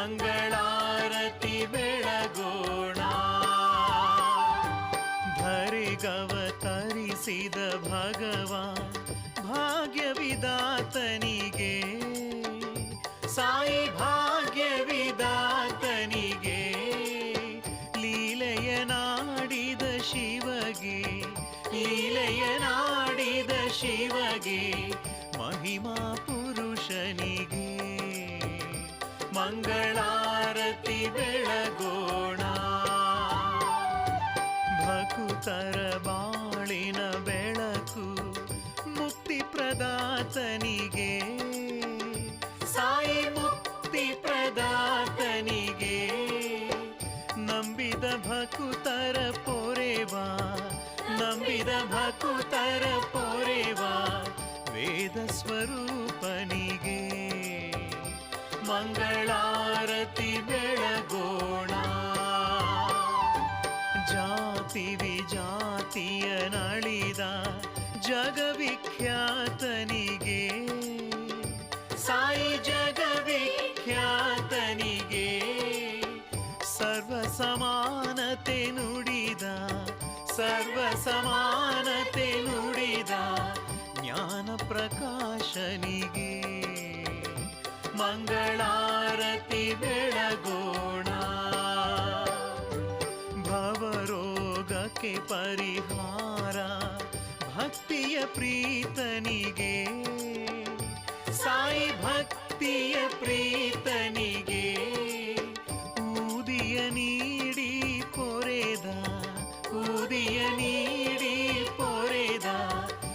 ಮಂಗಳಾರತಿ ಬೆಳಗೋಣ. ಧರಿಗವತರಿಸಿದ ಭಗವಾನ್ ಭಾಗ್ಯವಿದಾತನಿಗೆ. ಸಾಯಿ ಭಾಗ್ಯವಿದಾತನಿಗೆ. ಲೀಲೆಯ ನಾಡಿದ ಶಿವಗೆ. ಲೀಲೆಯ ನಾಡಿದ ಶಿವಗೆ ಮಹಿಮಾ ಪುರುಷನಿಗೆ. ಮಂಗಳಾರತಿ ಬೆಳಗೋಣ. ಭಕುತರ ಬಾಳಿನ ಬೆಳಕು ಮುಕ್ತಿ ಪ್ರದಾತನಿಗೆ. ಸಾಯಿ ಮುಕ್ತಿ ಪ್ರದಾತನಿಗೆ. ನಂಬಿದ ಭಕುತರ ಪೊರೆವಾ. ನಂಬಿದ ಭಕುತರ ಪೊರೆವಾ. ವೇದ ಸ್ವರೂಪನಿಗೆ. ಮಂಗಳಾರತಿ ಬೆಳಗೋಣ ಜಾತಿ ವಿಜಾತಿಯ ನಳಿದ ಜಗವಿಖ್ಯಾತನಿಗೆ. ಸಾಯಿ ಜಗವಿಖ್ಯಾತನಿಗೆ. ಸರ್ವ ಸಮಾನತೆ ನುಡಿದ ಸರ್ವ ಸಮಾನತೆ ನುಡಿದ ಜ್ಞಾನ ಪ್ರಕಾಶನಿಗೆ. ಮಂಗಳಾರತಿ ಬೆಳಗೋಣ. ಭವರೋಗಕ್ಕೆ ಪರಿಹಾರ, ಭಕ್ತಿಯ ಪ್ರೀತನಿಗೆ. ಸಾಯಿ ಭಕ್ತಿಯ ಪ್ರೀತನಿಗೆ. ಊದಿಯ ನೀಡಿ ಪೊರೆದ, ಊದಿಯ ನೀಡಿ ಪೊರೆದ,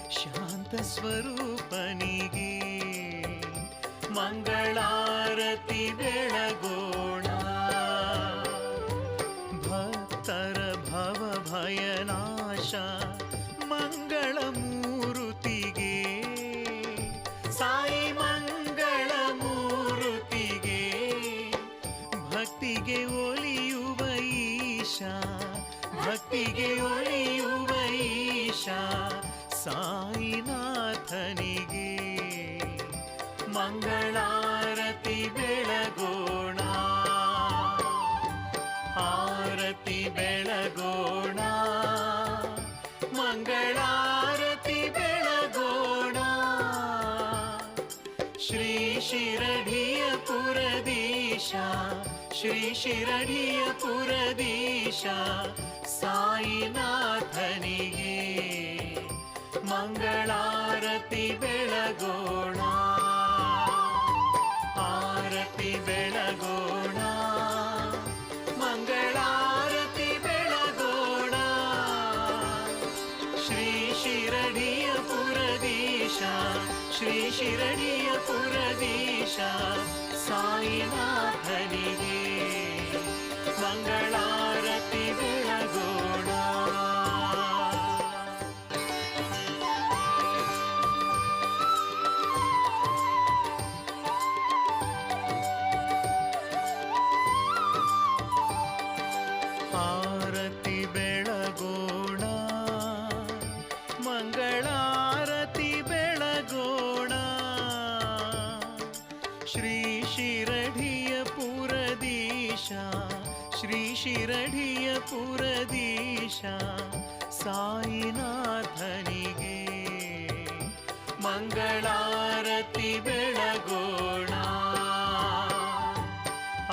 ಶಾಂತ ಸ್ವರೂಪನಿಗೆ ಮಂಗಳಾರತಿ ಬೆಳಗೋಣ ಭಕ್ತರ ಭವ ಭಯನಾಶ, ಮಂಗಳ ಮೂರುತಿಗೆ. ಸಾಯಿ ಮಂಗಳ ಮೂರುತಿಗೆ. ಭಕ್ತಿಗೆ ಒಲಿಯುವ ಈಶಾ, ಭಕ್ತಿಗೆ ಒಲಿಯುವ ಆರತಿ ಬೆಳಗೋಣ. ಮಂಗಳಾರತಿ ಬೆಳಗೋಣ. ಶ್ರೀ ಶಿರಡಿಯ ಪುರದೀಶ, ಶ್ರೀ ಶಿರಡಿಯ ಪುರದೀಶ, ಸಾಯಿನಾಥನಿಗೆ ಮಂಗಳಾರತಿ ಬೆಳಗೋಣ. ಆರತಿ ಬೆಳಗೋಣ. ಶ್ರೀ ಶಿರಡಿಯ ಸಾಯಿನಾಥನಿಗೆ. ಮಂಗಳಾರತಿ ಬೆಳಗೋಣ.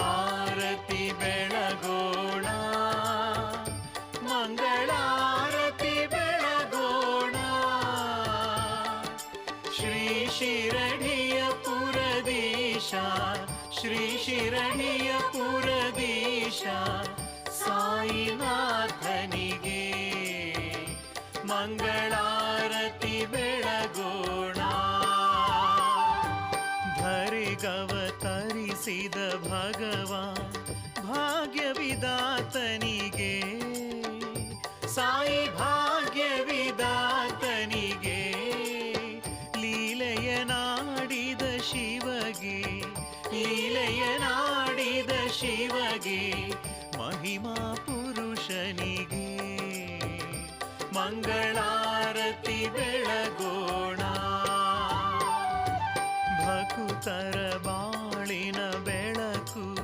ಆರತಿ ಬೆಳಗೋಣ. ಮಂಗಳಾರತಿ ಬೆಳಗೋಣ. ಶ್ರೀ ಶಿರಡಿಯ ಪುರದೀಶ ಶ್ರೀ ಮಂಗಳಾರತಿ ಬೆಳಗೋಣ. ಧರೆಗವತರಿಸಿದ ಭಗವಾನ್ ಭಾಗ್ಯವಿದಾತನಿಗೆ. ಸಾಯಿ ಭಾಗ್ಯವಿದಾತನಿಗೆ. ಲೀಲೆಯ ನಾಡಿದ ಶಿವಗೆ. ಲೀಲೆಯ ನಾಡಿದ ಶಿವಗೆ ಮಹಿಮಾ ಪುರುಷನಿಗೆ. ಮಂಗಳಾರತಿ ಬೆಳಗೋಣ. ಭಕುತರ ಬಾಳಿನ ಬೆಳಕು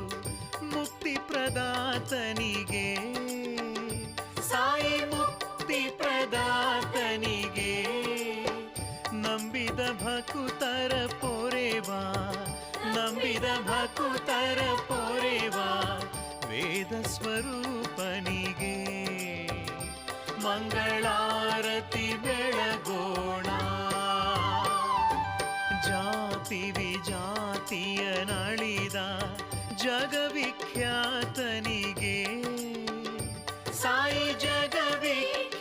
ಮುಕ್ತಿ ಪ್ರದಾತನಿಗೆ. ಸಾಯಿ ಮುಕ್ತಿ ಪ್ರದಾತನಿಗೆ. ನಂಬಿದ ಭಕುತರ ಪೊರೆವಾ, ನಂಬಿದ ಭಕುತರ ಪೊರೆವಾ, ವೇದ ಸ್ವರೂಪನಿಗೆ. ಮಂಗಳಾರತಿ ಬೆಳಗೋಣ. ಜಾತಿ ವಿಜಾತಿಯ ನಳಿದ ಜಗವಿಖ್ಯಾತನಿಗೆ. ಸಾಯಿ ಜಗವಿಖ್ಯಾತನಿಗೆ.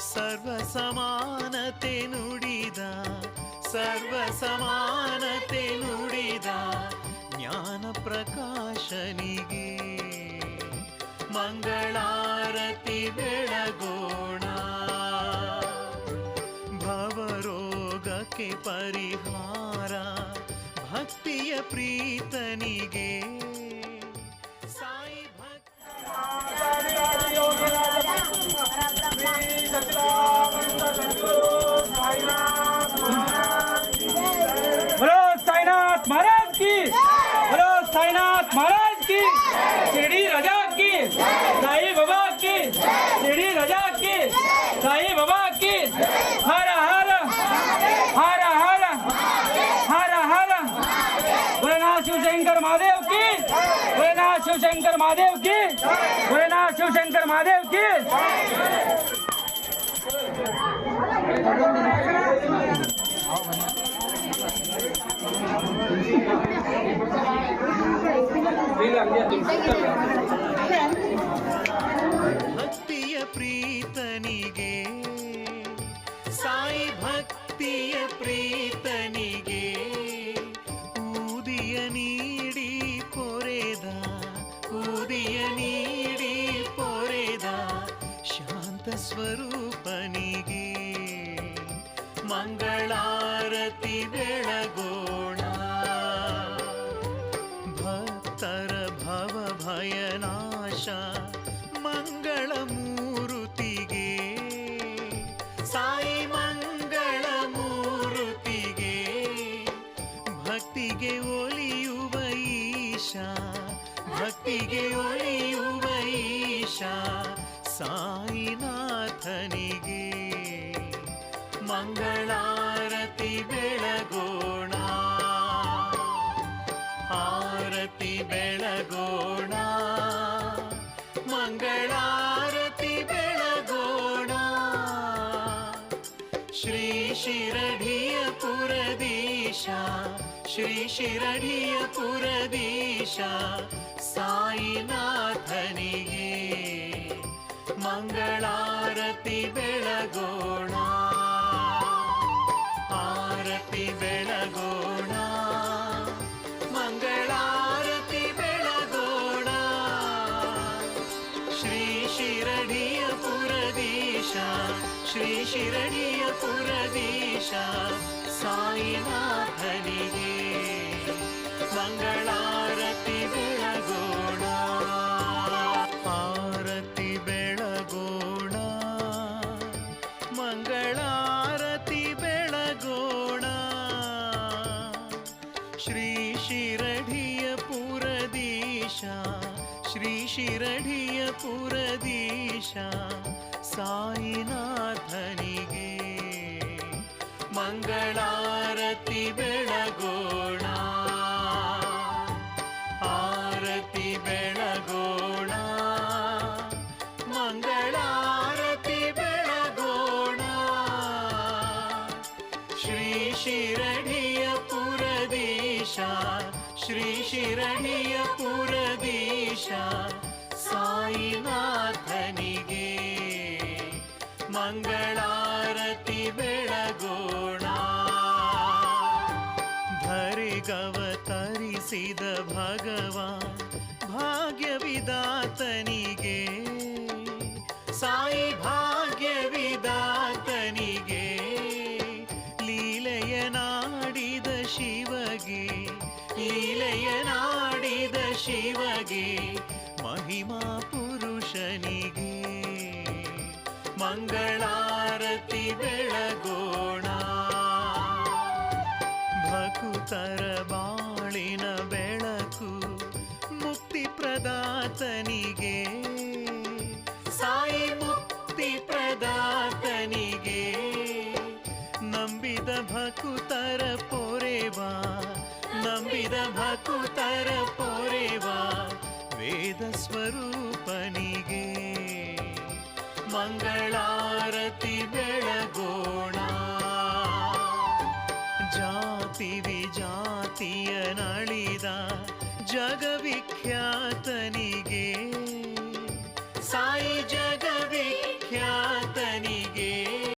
ಸರ್ವ ಸಮಾನತೆ ನುಡಿದ ಸರ್ವ ಸಮಾನತೆ ನುಡಿದ ಜ್ಞಾನ ಪ್ರಕಾಶನಿಗೆ. ಮಂಗಳಾರತಿ ಬೆಳಗೋಣ ಭವರೋಗಕ್ಕೆ ಪರಿಹಾರ ಭಕ್ತಿಯ ಪ್ರೀತನಿಗೆ ಸಾಯಿ ಭಕ್ತಿ बोलो साईनाथ महाराज की बोलो साईनाथ महाराज की शिरडी महादेव की। भोलेनाथ शिवशंकर महादेव की। भक्ति प्रिय ಮಂಗಳ ಮೂರುತಿಗೆ, ಸಾಯಿ ಮಂಗಳ ಮೂರುತಿಗೆ, ಭಕ್ತಿಗೆ ಒಲಿಯುವ ಈಶ, ಭಕ್ತಿಗೆ ಒಲಿಯುವ ಸಾಯಿನಾಥನಿಗೆ. ಮಂಗಳಾರತಿ ಬೆಳಗೋಣ, ಆರತಿ ಬೆಳಗೋಣ. ಮಂಗಳಾರತಿ ಬೆಳಗೋಣ ಶ್ರೀ ಶಿರಡಿಯ ಪುರದೀಶ ಶ್ರೀ ಶಿರಡಿಯ ಪುರದೀಶ ಸಾಯಿನಾಥನಿಗೆ ಮಂಗಳಾರತಿ ಬೆಳಗೋಣ ಶಿರಡಿಯ ಪುರದೀಶ, ಸಾಯಿನಾಥನಿಗೆ ಮಂಗಳಾರತಿ ಬೆಳಗೋಣ, ಆರತಿ ಬೆಳಗೋಣ, ಮಂಗಳಾರತಿ ಬೆಳಗೋಣ. ಶ್ರೀ ಶಿರಡಿಯ ಪುರದೀಶ, ಶ್ರೀ ಶಿರಡಿಯ ಪುರದೀಶ ಸಾಯಿನಾಥನಿಗೆ. ಮಂಗಳಾರತಿ ಬೆಳಗೋಣ. ಆರತಿ ಬೆಳಗೋಣ. ಮಂಗಳಾರತಿ ಬೆಳಗೋಣ. ಶ್ರೀ ಶಿರಣಿಯ ಪುರದೀಶ ಶ್ರೀ ಶಿರಣಿಯ ಪುರದೀಶ ಸಾಯಿನಾಥನಿಗೆ ಮಂಗಳಾರತಿ ಬೆಳಗೋಣ. ಧರೆಗವತರಿಸಿದ ಭಗವಾನ್. ಭಕುತರ ಬಾಳಿನ ಬೆಳಕು ಮುಕ್ತಿ ಪ್ರದಾತನಿಗೆ. ಸಾಯಿ ಮುಕ್ತಿ ಪ್ರದಾತನಿಗೆ. ನಂಬಿದ ಭಕುತರ ಪೊರೆವಾ, ನಂಬಿದ ಭಕುತರ ಪೊರೆವಾ ವೇದ ಸ್ವರೂಪನಿಗೆ. ಮಂಗಳಾರತಿ ಬೆಳಗೋಣ ಜಗವಿಖ್ಯಾತನಿಗೆ